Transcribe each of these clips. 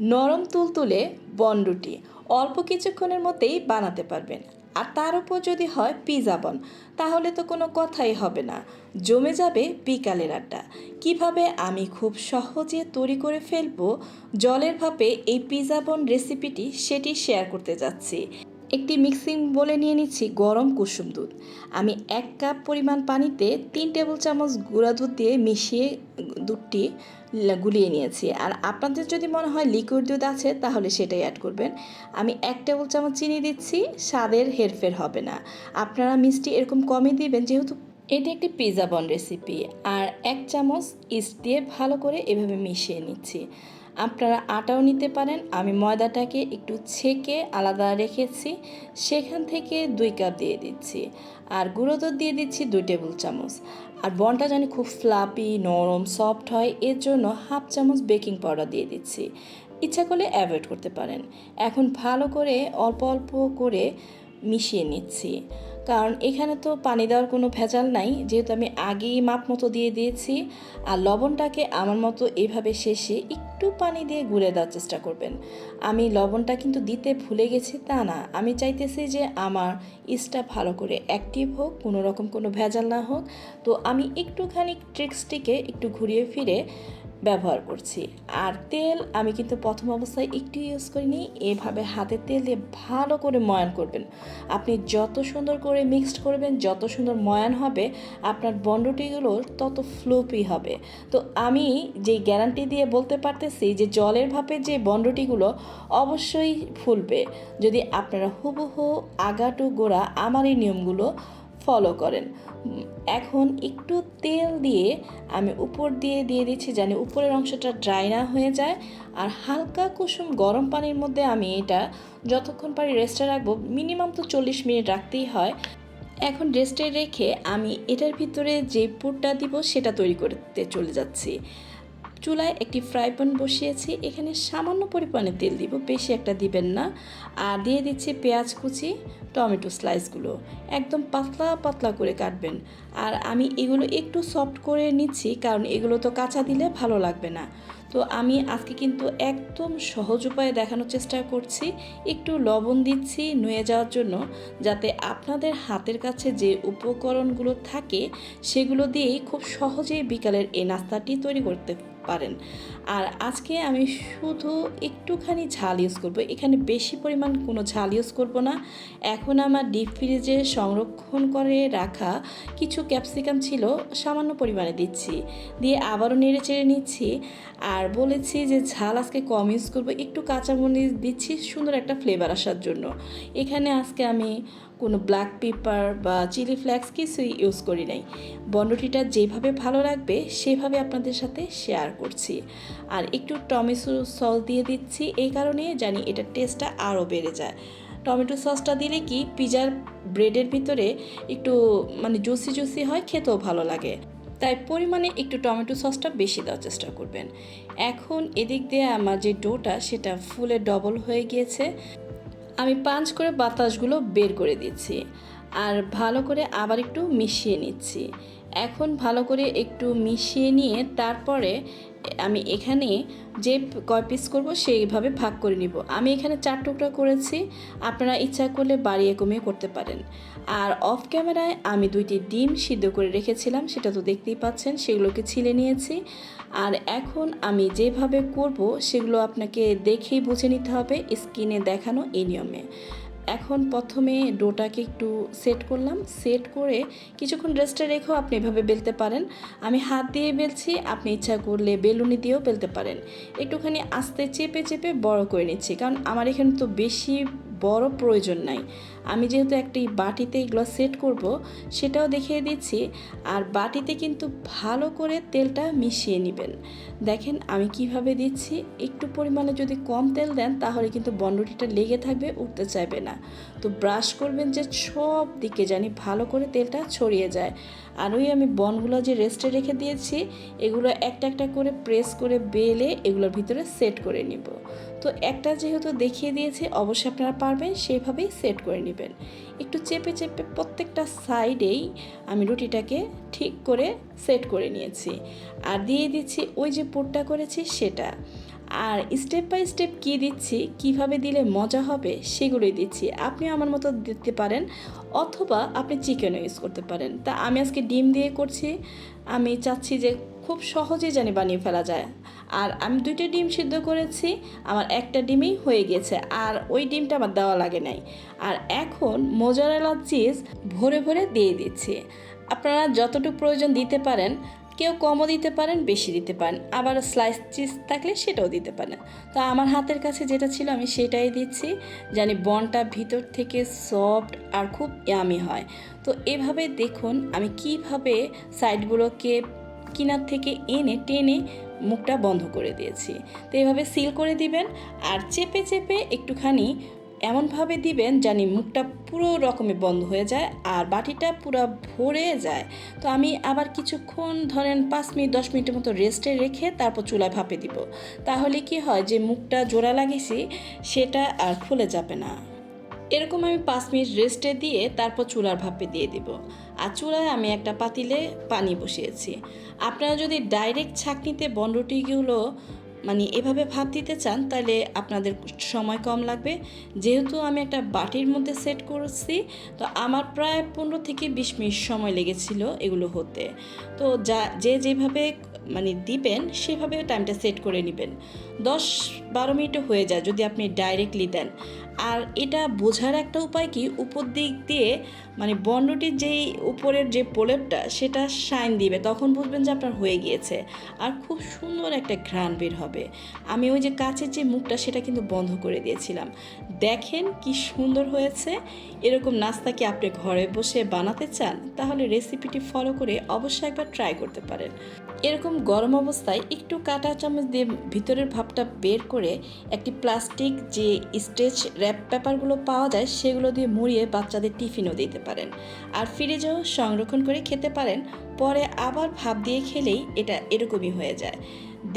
নরম তুলতুলে বনরুটি অল্প কিছুক্ষণের মধ্যেই বানাতে পারবেন। আর তার উপর যদি হয় পিজা বন, তাহলে তো কোনো কথাই হবে না। জমে যাবে বিকালের আড্ডা। কীভাবে আমি খুব সহজে তৈরি করে ফেলব? জলের ভাপে এই পিজা বন রেসিপিটি সেটি শেয়ার করতে যাচ্ছি। একটি মিক্সিং বলে নিয়ে নিচ্ছি গরম কুসুম দুধ। আমি এক কাপ পরিমাণ পানিতে তিন টেবিল চামচ গুঁড়া দুধ দিয়ে মিশিয়ে দুধটি গুলিয়ে নিয়েছি। আর আপনাদের যদি মনে হয় লিকুইড দুধ আছে, তাহলে সেটাই অ্যাড করবেন। আমি এক টেবিল চামচ চিনি দিচ্ছি, স্বাদের হেরফের হবে না। আপনারা মিষ্টি এরকম কমই দিবেন, যেহেতু এটি একটি পিৎজা বন রেসিপি আর এক চামচ ইস্ট দিয়ে ভালো করে এভাবে মিশিয়ে নিচ্ছি। আপনারা আটাও নিতে পারেন। আমি ময়দাটাকে একটু ছেঁকে আলাদা রেখেছি। সেখান থেকে দুই কাপ দিয়ে দিচ্ছি। আর গুঁড়ো দুধ দিয়ে দিচ্ছি দুই টেবিল চামচ। আর বনটা জানি খুব ফ্লাপি নরম সফট হয়, এর জন্য হাফ চামচ বেকিং পাউডার দিয়ে দিচ্ছি। ইচ্ছা করলে অ্যাভয়েড করতে পারেন। এখন ভালো করে অল্প অল্প করে মিশিয়ে নিচ্ছি। কারণ এখানে তো পানি দেওয়ার কোনো ভেজাল নাই। যেহেতু আমি আগেই মাপ মতো দিয়ে দিয়েছি, আর লবণটাকে আমার মতো এভাবে শেষে একটু পানি দিয়ে গুলে দেওয়ার চেষ্টা করবেন। আমি লবণটা কিন্তু দিতে ভুলে গেছি তা না। আমি চাইতেছি যে আমার ইস্টটা ভালো করে অ্যাক্টিভ হোক, কোনো রকম কোনো ভেজাল না হোক। তো আমি একটুখানি ট্রিক্সটিকে একটু ঘুরিয়ে ফিরে ব্যবহার করছি। আর তেল আমি কিন্তু প্রথম অবস্থায় একটু ইউজ করিনি, এভাবে হাতে তেল দিয়ে ভালো করে ময়ান করবেন। আপনি যত সুন্দর করে মিক্সড করবেন, যত সুন্দর ময়ান হবে, আপনার বন্ডটিগুলো তত ফ্লুপি হবে। তো আমি যেই গ্যারান্টি দিয়ে বলতে পারতেছি যে জলের ভাপে যে বন্ডটিগুলো অবশ্যই ফুলবে। যদি আপনারা হুবহু আগাটু গোড়া আমার এই নিয়মগুলো ফলো করেন। এখন একটু তেল দিয়ে আমি উপর দিয়ে দিয়ে দিচ্ছি জানি উপরের অংশটা ড্রাই না হয়ে যায়। আর হালকা কুসুম গরম পানির মধ্যে আমি এটা যতক্ষণ পারি রেস্টে রাখব মিনিমাম তো চল্লিশ মিনিট রাখতেই হয়। এখন রেস্টে রেখে আমি এটার ভিতরে যে পুরটা দিব সেটা তৈরি করতে চলে যাচ্ছি। চুলায় একটি ফ্রাই প্যান বসিয়েছি। এখানে সামান্য পরিমাণে তেল দিব, বেশি একটা দিবেন না। আর দিয়ে দিচ্ছি পেঁয়াজ কুচি, টমেটো স্লাইসগুলো। একদম পাতলা পাতলা করে কাটবেন। আর আমি এগুলো একটু সফট করে নিচ্ছি, কারণ এগুলো তো কাঁচা দিলে ভালো লাগবে না। তো আমি আজকে কিন্তু একদম সহজ উপায়ে দেখানোর চেষ্টা করছি। একটু লবণ দিচ্ছি নুয়ে যাওয়ার জন্য, যাতে আপনাদের হাতের কাছে যে উপকরণগুলো থাকে, সেগুলো দিয়েই খুব সহজেই বিকালের এই নাস্তাটি তৈরি করতে পারেন। আর আজকে আমি শুধু একটুখানি ঝাল ইউজ করব। এখানে বেশি পরিমাণ কোনো ঝাল ইউজ করব না। এখন আমার ডিপ ফ্রিজে সংরক্ষণ করে রাখা কিছু ক্যাপসিকাম ছিল, সামান্য পরিমাণে দিচ্ছি। দিয়ে আবারও নেড়ে চেড়ে নিচ্ছি। আর বলেছি যে ঝাল আজকে কম ইউজ করব। একটু কাঁচামরিচ দিচ্ছি, সুন্দর একটা ফ্লেভার আসার জন্য। এখানে আজকে আমি কোনো ব্ল্যাক পেপার বা চিলি ফ্লেক্স কিছুই ইউজ করি নাই। বন্ডটিটা যেভাবে ভালো লাগবে, সেভাবে আপনাদের সাথে শেয়ার করছি। আর একটু টমেটো সস দিয়ে দিচ্ছি, এই কারণে জানি এটার টেস্টটা আরও বেড়ে যায়। টমেটো সসটা দিলে কি পিজার ব্রেডের ভিতরে একটু মানে জুসি জুসি হয়, খেতেও ভালো লাগে। তাই পরিমাণে একটু টমেটো সসটা বেশি দেওয়ার চেষ্টা করবেন। এখন এদিক দিয়ে আমার যে ডোটা, সেটা ফুলে ডবল হয়ে গিয়েছে। আমি পাঁচ করে বাতাসগুলো বের করে দিচ্ছি আর ভালো করে আবার একটু মিশিয়ে নিচ্ছি। এখন ভালো করে একটু মিশিয়ে নিয়ে তারপরে আমি এখানে যে কয় পিস করব, সেইভাবে ভাগ করে নিব। আমি এখানে চার টুকরা করেছি, আপনারা ইচ্ছা করলে বাড়িয়ে কমিয়ে করতে পারেন। আর অফ ক্যামেরায় আমি দুইটি ডিম সিদ্ধ করে রেখেছিলাম, সেটা তো দেখতেই পাচ্ছেন, সেগুলোকে ছিলে নিয়েছি। আর এখন আমি যেভাবে করব, সেগুলো আপনাকে দেখেই বুঝে নিতে হবে, স্ক্রিনে দেখানো এই নিয়মে। এখন প্রথমে ডোটাকে একটু সেট করলাম। সেট করে কিছুক্ষণ রেস্টে রেখেও আপনি এভাবে বেলতে পারেন। আমি হাত দিয়ে বেলছি, আপনি ইচ্ছা করলে বেলুনি দিয়েও বেলতে পারেন। একটুখানি আস্তে চেপে চেপে বড় করে নিচ্ছি। কারণ আমার এখানে তো বেশি বড় প্রয়োজন নাই। আমি যেহেতু একটি বাটিতে এগুলো সেট করব, সেটাও দেখিয়ে দিচ্ছি। আর বাটিতে কিন্তু ভালো করে তেলটা মিশিয়ে নেবেন। দেখেন আমি কীভাবে দিচ্ছি। একটু পরিমাণে যদি কম তেল দেন, তাহলে কিন্তু বন্ডটিটা লেগে থাকবে, উঠতে চাইবে না। তো ব্রাশ করবেন যে সব দিকে জানি ভালো করে তেলটা ছড়িয়ে যায়। আর ওই আমি বনগুলো যে রেস্টে রেখে দিয়েছি, এগুলো একটা একটা করে প্রেস করে বেলে এগুলোর ভিতরে সেট করে নিব। তো একটা যেহেতু দেখিয়ে দিয়েছি, অবশ্যই আপনারা পারবেন সেইভাবেই সেট করে নেবেন। একটু চেপে চেপে প্রত্যেকটা সাইডেই আমি রুটিটাকে ঠিক করে সেট করে নিয়েছি। আর দিয়ে দিচ্ছি ওই যে পুরটা করেছি সেটা। আর স্টেপ বাই স্টেপ কী দিচ্ছি, কীভাবে দিলে মজা হবে সেগুলোই দিচ্ছি। আপনি আমার মতো দিতে পারেন অথবা আপনি চিকেনও ইউজ করতে পারেন। তা আমি আজকে ডিম দিয়ে করছি। আমি চাচ্ছি যে খুব সহজেই জানি বানিয়ে ফেলা যায়। আর আমি দুইটা ডিম সিদ্ধ করেছি, আমার একটা ডিমই হয়ে গেছে, আর ওই ডিমটা আমার দেওয়া লাগে নাই। আর এখন মোজারেলা চিজ ভরে ভরে দিয়ে দিচ্ছি। আপনারা যতটুকু প্রয়োজন দিতে পারেন, কেউ কমও দিতে পারেন, বেশি দিতে পারেন, আবার স্লাইস চিজ থাকলে সেটাও দিতে পারেন। তো আমার হাতের কাছে যেটা ছিল আমি সেটাই দিচ্ছি, জানি বনটা ভিতর থেকে সফট আর খুব ইয়ামি হয়। তো এভাবে দেখুন আমি কীভাবে সাইডগুলোকে কিনার থেকে এনে টেনে মুখটা বন্ধ করে দিয়েছি। তো এভাবে সিল করে দিবেন আর চেপে চেপে একটুখানি এমনভাবে দিবেন জানি মুখটা পুরো রকমে বন্ধ হয়ে যায় আর বাটিটা পুরো ভরে যায়। তো আমি আবার কিছুক্ষণ ধরেন পাঁচ মিনিট, দশ মিনিটের মতো রেস্টে রেখে তারপর চুলায় ভাপে দিব। তাহলে কি হয় যে মুখটা জোড়া লাগিয়েছি, সেটা আর খুলে যাবে না। এরকম আমি পাঁচ মিনিট রেস্টে দিয়ে তারপর চুলার ভাপে দিয়ে দিব। আর চূড়ায় আমি একটা পাতিলে পানি বসিয়েছি। আপনারা যদি ডাইরেক্ট ছাঁকনিতে বনরুটিগুলো মানে এভাবে ভাপ দিতে চান, তাহলে আপনাদের সময় কম লাগবে। যেহেতু আমি একটা বাটির মধ্যে সেট করছি, তো আমার প্রায় পনেরো থেকে বিশ মিনিট সময় লেগেছিল এগুলো হতে। তো যা, যে যেভাবে মানে দিবেন, সেভাবে টাইমটা সেট করে নেবেন। দশ বারো মিনিটও হয়ে যায় যদি আপনি ডাইরেক্টলি দেন। আর এটা বোঝার একটা উপায় কি? উপর দিক দিয়ে মানে বন্ডটির যেই উপরের যে প্রলেপটা, সেটা শাইন দিবে, তখন বুঝবেন যে আপনার হয়ে গিয়েছে। আর খুব সুন্দর একটা ঘ্রাণ বের হবে। আমি ওই যে কাচের যে মুখটা, সেটা কিন্তু বন্ধ করে দিয়েছিলাম। দেখেন কি সুন্দর হয়েছে। এরকম নাস্তা কি আপনি ঘরে বসে বানাতে চান? তাহলে রেসিপিটি ফলো করে অবশ্যই একবার ট্রাই করতে পারেন। এরকম গরম অবস্থায় একটু কাটা চামচ দিয়ে ভিতরের ভাবটা বের করে একটি প্লাস্টিক যে স্টেচ র্যাপ পেপারগুলো পাওয়া যায়, সেগুলো দিয়ে মুড়িয়ে বাচ্চাদের টিফিনও দিতে পারেন। আর ফ্রিজেও সংরক্ষণ করে খেতে পারেন। পরে আবার ভাব দিয়ে খেলেই এটা এরকমই হয়ে যায়।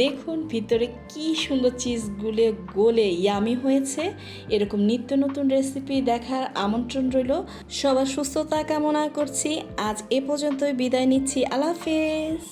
দেখুন ভিতরে কি সুন্দর চিজগুলো গোলে ইয়ামি হয়েছে। এরকম নিত্য নতুন রেসিপি দেখার আমন্ত্রণ রইল। সবার সুস্থতা কামনা করছি। আজ এ পর্যন্তই বিদায় নিচ্ছি। আল্লাহ হাফেজ।